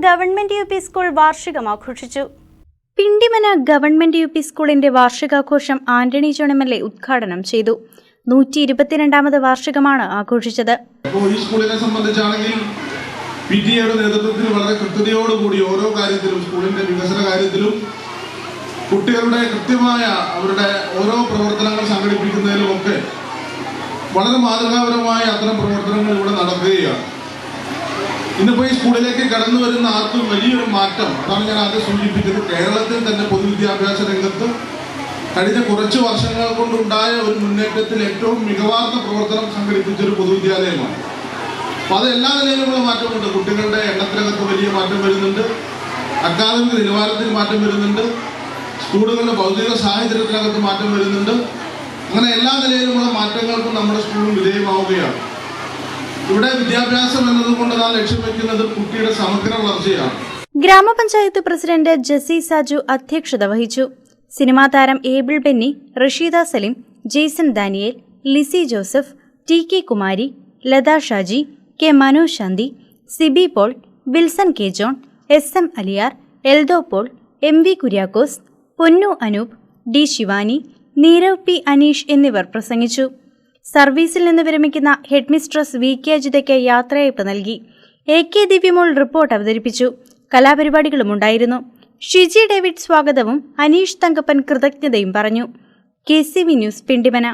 Government U P school വാർഷികം ആഘോഷിച്ചു. Pindimana government U P സ്കൂളിന്റെ വാർഷികാഘോഷം Antony John M L A ഉദ്ഘാടനം ചെയ്തു. നൂറ്റി ഇരുപത്തിരണ്ടാമത് വാർഷികമാണ് ആഘോഷിച്ചത്. സ്കൂളിനെ സംബന്ധിച്ചാണെങ്കിൽ പി ടിഎയുടെ നേതൃത്വത്തിൽ വളരെ കൃത്യതയോടുകൂടി ഓരോ കാര്യത്തിലും സ്കൂളിന്റെ വികസന കാര്യത്തിലും കുട്ടികളുടെ കൃത്യമായ അവരുടെ ഓരോ പ്രവർത്തനങ്ങൾ സംഘടിപ്പിക്കുന്നതിലുമൊക്കെ വളരെ മാതൃകാപരമായ അത്തരം പ്രവർത്തനങ്ങൾ ഇവിടെ നടക്കുകയാണ്. ഇന്നിപ്പോൾ ഈ സ്കൂളിലേക്ക് കടന്നു വരുന്ന ആർക്കും വലിയൊരു മാറ്റം. അതാണ് ഞാൻ ആദ്യം സൂചിപ്പിച്ചത്. കേരളത്തിൽ തന്നെ പൊതുവിദ്യാഭ്യാസ രംഗത്ത് കഴിഞ്ഞ കുറച്ച് വർഷങ്ങൾ കൊണ്ടുണ്ടായ ഒരു മുന്നേറ്റത്തിൽ ഏറ്റവും മികവാർന്ന പ്രവർത്തനം സംഘടിപ്പിച്ച ഒരു പൊതുവിദ്യാലയമാണ്. അപ്പോൾ അത് എല്ലാ നിലയിലുമുള്ള മാറ്റമുണ്ട്. കുട്ടികളുടെ എണ്ണത്തിനകത്ത് വലിയ മാറ്റം വരുന്നുണ്ട്. അക്കാദമിക നിലവാരത്തിൽ മാറ്റം വരുന്നുണ്ട്. സ്കൂളുകളുടെ ഭൗതിക സാഹചര്യത്തിനകത്ത് മാറ്റം വരുന്നുണ്ട്. അങ്ങനെ എല്ലാ നിലയിലുമുള്ള മാറ്റങ്ങൾക്കും നമ്മുടെ സ്കൂളും വിധേയമാവുകയാണ്. ഇവിടെ വിദ്യാഭ്യാസം എന്നതുകൊണ്ട് നാം ലക്ഷ്യം വെക്കുന്നത് കുട്ടിയുടെ സമഗ്ര വളർച്ചയാണ്. ഗ്രാമപഞ്ചായത്ത് പ്രസിഡന്റ് ജസി സാജു അധ്യക്ഷത വഹിച്ചു. സിനിമാ താരം Abel Benny Rasheeda Salim Jaison Daniel Lissy Joseph T K Kumari Latha Shaji K Manoj Shanti Sibi Paul Wilson K John S M Aliyar Eldho Paul M V Kuriakose Ponnu Anoop D Shivani Neerav P Aneesh എന്നിവർ പ്രസംഗിച്ചു. സർവീസിൽ നിന്ന് വിരമിക്കുന്ന headmistress V K അജിതയ്ക്ക് യാത്രയയപ്പ് നൽകി. A K Divyamol report അവതരിപ്പിച്ചു. കലാപരിപാടികളും ഉണ്ടായിരുന്നു. ഷിജി ഡേവിഡ് സ്വാഗതവും അനീഷ് തങ്കപ്പൻ കൃതജ്ഞതയും പറഞ്ഞു. K C V news Pindimana.